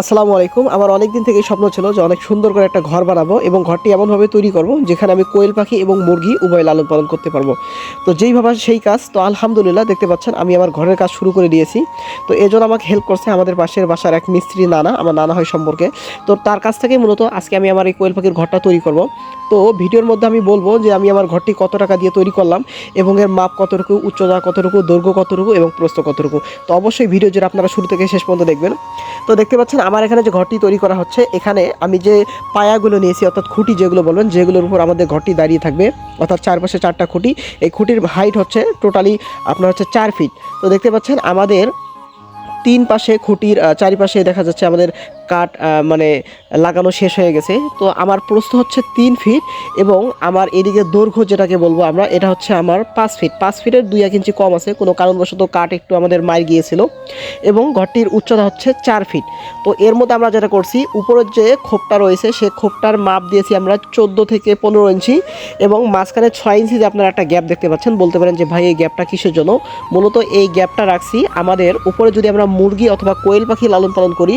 আসসালামু আলাইকুম। আমার অনেক দিন থেকে স্বপ্ন ছিল যে অনেক সুন্দর করে একটা ঘর বানাবো এবং ঘরটি এমনভাবে তৈরি করব যেখানে আমি কোয়েল পাখি এবং মুরগি উভয় লালন পালন করতে পারব। তো যেইভাবে সেই কাজ, তো আলহামদুলিল্লাহ দেখতে পাচ্ছেন আমি আমার ঘরের কাজ শুরু করে দিয়েছি। তো এই জন্য আমাকে হেল্প করছে আমাদের পাশের বাসার এক মিস্ত্রি নানা, আমার নানা হয় সম্পর্কে। তো তার কাছ থেকেই মূলত আজকে আমি আমার এই কোয়েল পাখির ঘরটা তৈরি করব। তো ভিডিওর মধ্যে আমি বলব যে আমি আমার ঘরটি কত টাকা দিয়ে তৈরি করলাম এবং এর মাপ কতটুকু, উচ্চতা কতটুকু, দৈর্ঘ্য কতটুকু এবং প্রস্থ কতটুকু। তো অবশ্যই ভিডিও যেটা আপনারা শুরু থেকে শেষ পর্যন্ত দেখবেন। তো দেখতে পাচ্ছেন আমার এখানে যে ঘরটি তৈরি করা হচ্ছে, এখানে আমি যে পায়াগুলো নিয়েছি, অর্থাৎ খুঁটি যেগুলো বলবেন, যেগুলোর উপর আমাদের ঘরটি দাঁড়িয়ে থাকবে, অর্থাৎ চারপাশে চারটা খুঁটি, এই খুঁটির হাইট হচ্ছে টোটালি আপনার হচ্ছে চার ফিট তো দেখতে পাচ্ছেন, আমাদের তিন পাশে খুঁটির চারিপাশে দেখা যাচ্ছে আমাদের কাঠ মানে লাগানো শেষ হয়ে গেছে। তো আমার প্রস্থ হচ্ছে তিন ফিট এবং আমার এদিকে দৈর্ঘ্য যেটাকে বলব আমরা, এটা হচ্ছে আমার পাঁচ ফিট। পাঁচ ফিটের দুই এক ইঞ্চি কম আছে, কোনো কারণবশত কাঠ একটু আমাদের মার গিয়েছিল এবং ঘরটির উচ্চতা হচ্ছে চার ফিট। তো এর মধ্যে আমরা যেটা করছি উপরের যে খোপটা রয়েছে, সে খোপটার মাপ দিয়েছি আমরা চোদ্দ থেকে পনেরো ইঞ্চি এবং মাঝখানে ছয় ইঞ্চি যে আপনারা একটা গ্যাপ দেখতে পাচ্ছেন, বলতে পারেন যে ভাই, এই গ্যাপটা কিসের জন্য? মূলত এই গ্যাপটা রাখছি আমাদের উপরে যদি আমরা মুরগি অথবা কোয়েল পাখি লালন পালন করি,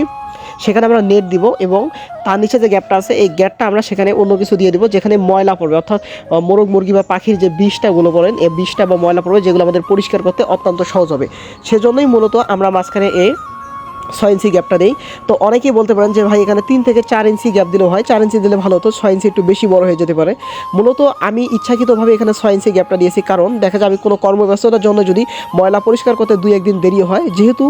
সেখানে আমরা নেট দিব এবং তার নিচে যে গ্যাপটা আছে, এই গ্যাপটা আমরা সেখানে অন্য কিছু দিয়ে দিব, যেখানে ময়লা পড়বে। অর্থাৎ মোরগ মুরগি বা পাখির যে বিষটাগুলো বলেন, এই বিষটা বা ময়লা পড়বে, যেগুলো আমাদের পরিষ্কার করতে অত্যন্ত সহজ হবে। সেজন্যই মূলত আমরা মাঝখানে এই ছয় ইঞ্চি গ্যাপটা দেই। তো অনেকেই বলতে পারেন যে, ভাই, এখানে তিন থেকে চার ইঞ্চি গ্যাপ দিলেও হয়। চার ইঞ্চি দিলে ভালো হতো, ছয় ইঞ্চি একটু বেশি বড় হয়ে যেতে পারে। মূলত আমি ইচ্ছাকৃতভাবে এখানে ছয় ইঞ্চি গ্যাপটা দিয়েছি। কারণ দেখা যায় আমি কোনো কর্মব্যস্ততার জন্য যদি ময়লা পরিষ্কার করতে দুই একদিন দেরি হয়, যেহেতু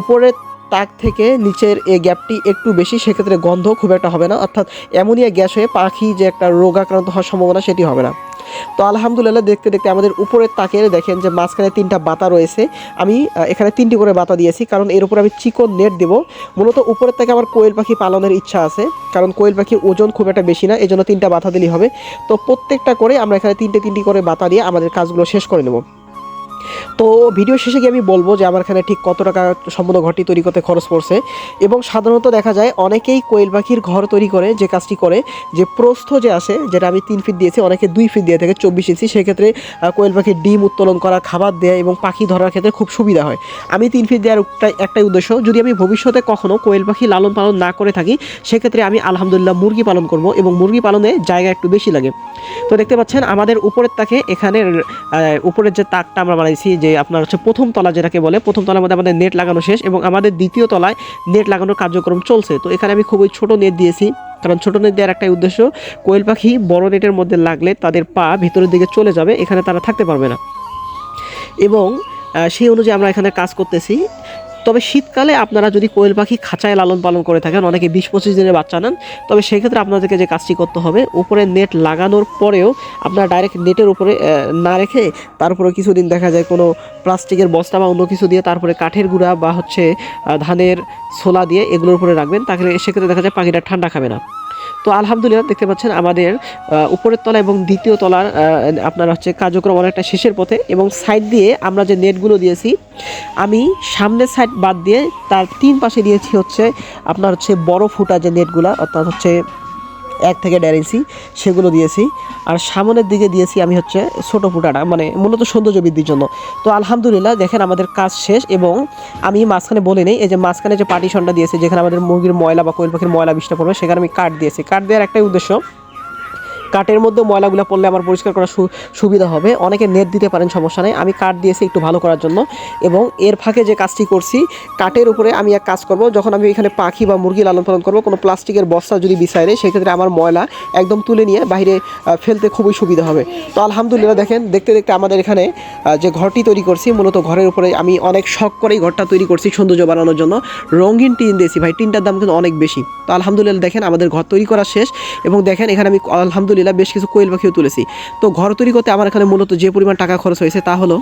উপরে তাক থেকে নিচের এই গ্যাপটি একটু বেশি, সেক্ষেত্রে গন্ধ খুব একটা হবে না। অর্থাৎ অ্যামোনিয়া গ্যাস হয়ে পাখি যে একটা রোগাক্রান্ত হওয়ার সম্ভাবনা, সেটি হবে না। তো আলহামদুলিল্লাহ দেখতে দেখতে আমাদের উপরের তাকে দেখেন যে মাঝখানে তিনটা বাতা রয়েছে। আমি এখানে তিনটি করে বাতা দিয়েছি, কারণ এর উপর আমি চিকন নেট দেবো। মূলত উপরের থেকে আমার কোয়েল পাখি পালনের ইচ্ছা আছে, কারণ কোয়েল পাখির ওজন খুব একটা বেশি না এই জন্য তিনটা বাতা দিলেই হবে। তো প্রত্যেকটা করে আমরা এখানে তিনটে তিনটি করে বাতা দিয়ে আমাদের কাজগুলো শেষ করে নেব। তো ভিডিও শেষে গিয়ে আমি বলব যে আমার এখানে ঠিক কত টাকা সম্পূর্ণ ঘরটি তৈরি করতে খরচ পড়ছে। এবং সাধারণত দেখা যায় অনেকেই কোয়েল পাখির ঘর তৈরি করে, যে কাজটি করে, যে প্রস্থ যে আসে যেটা আমি তিন ফিট দিয়েছি, অনেকে দুই ফিট দিয়ে থাকে, চব্বিশ ইঞ্চি সেক্ষেত্রে কোয়েল পাখির ডিম উত্তোলন করা, খাবার দেয়া এবং পাখি ধরার ক্ষেত্রে খুব সুবিধা হয়। আমি তিন ফিট দেওয়ার একটাই উদ্দেশ্য, যদি আমি ভবিষ্যতে কখনো কোয়েল পাখি লালন পালন না করে থাকি, সেক্ষেত্রে আমি আলহামদুলিল্লাহ মুরগি পালন করব এবং মুরগি পালনে জায়গা একটু বেশি লাগে। তো দেখতে পাচ্ছেন, আমাদের উপরের তাকে এখানে উপরের যে তাকটা আমরা বানাইছি যে আপনার হচ্ছে প্রথম তলা যেটাকে বলে, প্রথম তলার মধ্যে আমাদের নেট লাগানো শেষ এবং আমাদের দ্বিতীয় তলায় নেট লাগানোর কার্যক্রম চলছে। তো এখানে আমি খুবই ছোট নেট দিয়েছি, কারণ ছোটো নেট দেওয়ার একটাই উদ্দেশ্য, কোয়েল পাখি বড় নেটের মধ্যে লাগলে তাদের পা ভিতরের দিকে চলে যাবে, এখানে তারা থাকতে পারবে না। এবং সেই অনুযায়ী আমরা এখানে কাজ করতেছি। তবে শীতকালে আপনারা যদি কোয়েল পাখি খাঁচায় লালন পালন করে থাকেন, অনেকে বিশ পঁচিশ দিনের বাচ্চা নেন, তবে সেক্ষেত্রে আপনাদেরকে যে কাজটি করতে হবে, উপরে নেট লাগানোর পরেও আপনারা ডাইরেক্ট নেটের উপরে না রেখে তারপরে কিছুদিন দেখা যায় কোনো প্লাস্টিকের বস্তা বা অন্য কিছু দিয়ে তারপরে কাঠের গুঁড়া বা হচ্ছে ধানের ছোলা দিয়ে এগুলোর উপরে রাখবেন তাহলে সেক্ষেত্রে দেখা যায় পাখিটা ঠান্ডা খাবে না। তো আলহামদুলিল্লাহ দেখতে পাচ্ছেন আমাদের উপরের তলা এবং দ্বিতীয় তলার আপনার হচ্ছে কার্যক্রম অনেকটা শেষের পথে এবং সাইড দিয়ে আমরা যে নেটগুলো দিয়েছি, আমি সামনের সাইড বাদ দিয়ে তার তিন পাশে দিয়েছি হচ্ছে আপনার হচ্ছে বড় ফুটা যে নেটগুলো, অর্থাৎ হচ্ছে এক থেকে দেড় ইঞ্চি সেগুলো দিয়েছি। আর সামনের দিকে দিয়েছি আমি হচ্ছে ছোটো ফুটাটা মানে মূলত সৌন্দর্য বৃদ্ধির জন্য। তো আলহামদুলিল্লাহ দেখেন আমাদের কাজ শেষ এবং আমি মাঝখানে বলে নেই, এই যে মাঝখানে যে পার্টিশনটা দিয়েছে, যেখানে আমাদের মুরগির ময়লা বা কোয়েল পাখির ময়লা বিষটা পড়বে, সেখানে আমি কাঠ দিয়েছি। কাঠ দেওয়ার একটাই উদ্দেশ্য কাঠের মধ্যে ময়লাগুলো পড়লে আমার পরিষ্কার করা সুবিধা হবে। অনেকে নেট দিতে পারেন, সমস্যা নেই। আমি কাঠ দিয়েছি একটু ভালো করার জন্য। এবং এর ফাঁকে যে কাজটি করছি, কাঠের উপরে আমি এক কাজ করব। যখন আমি এখানে পাখি বা মুরগি লালন পালন করব, কোনো প্লাস্টিকের বস্তা যদি বিছায় দেয় সেক্ষেত্রে আমার ময়লা একদম তুলে নিয়ে বাইরে ফেলতে খুবই সুবিধা হবে। তো আলহামদুলিল্লাহ দেখেন, দেখতে দেখতে আমাদের এখানে যে ঘরটি তৈরি করছি, মূলত ঘরের উপরে আমি অনেক শখ করেই ঘরটা তৈরি করছি সৌন্দর্য বানানোর জন্য। রঙিন টিন দিয়েছি ভাই, টিনটার দাম কিন্তু অনেক বেশি। তো আলহামদুলিল্লাহ দেখেন, আমাদের ঘর তৈরি করা শেষ। এবং দেখেন, এখানে আমি আলহামদুলিল্লাহ বেশ কিছু কোয়েল পাখিও তুলেছি। তো ঘর তৈরি করতে আমার এখানে মূলত যে পরিমাণ টাকা খরচ হয়েছে তা হলো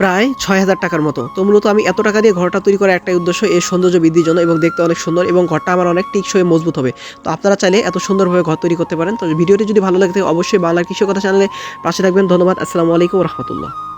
প্রায় ছয় হাজার টাকার মতো। তো মূলত আমি এত টাকা দিয়ে ঘরটা তৈরি করার একটাই উদ্দেশ্য এই সৌন্দর্য বৃদ্ধির জন্য এবং দেখতে অনেক সুন্দর এবং ঘরটা আমার অনেক টিকসই মজবুত হবে। তো আপনারা চাইলে এত সুন্দরভাবে ঘর তৈরি করতে পারেন। তো ভিডিওটি যদি ভালো লাগে অবশ্যই বাংলা কৃষি কথা চ্যানেলে পাশে থাকবেন। ধন্যবাদ। আসসালামু আলাইকুম রহমতুল্লাহ।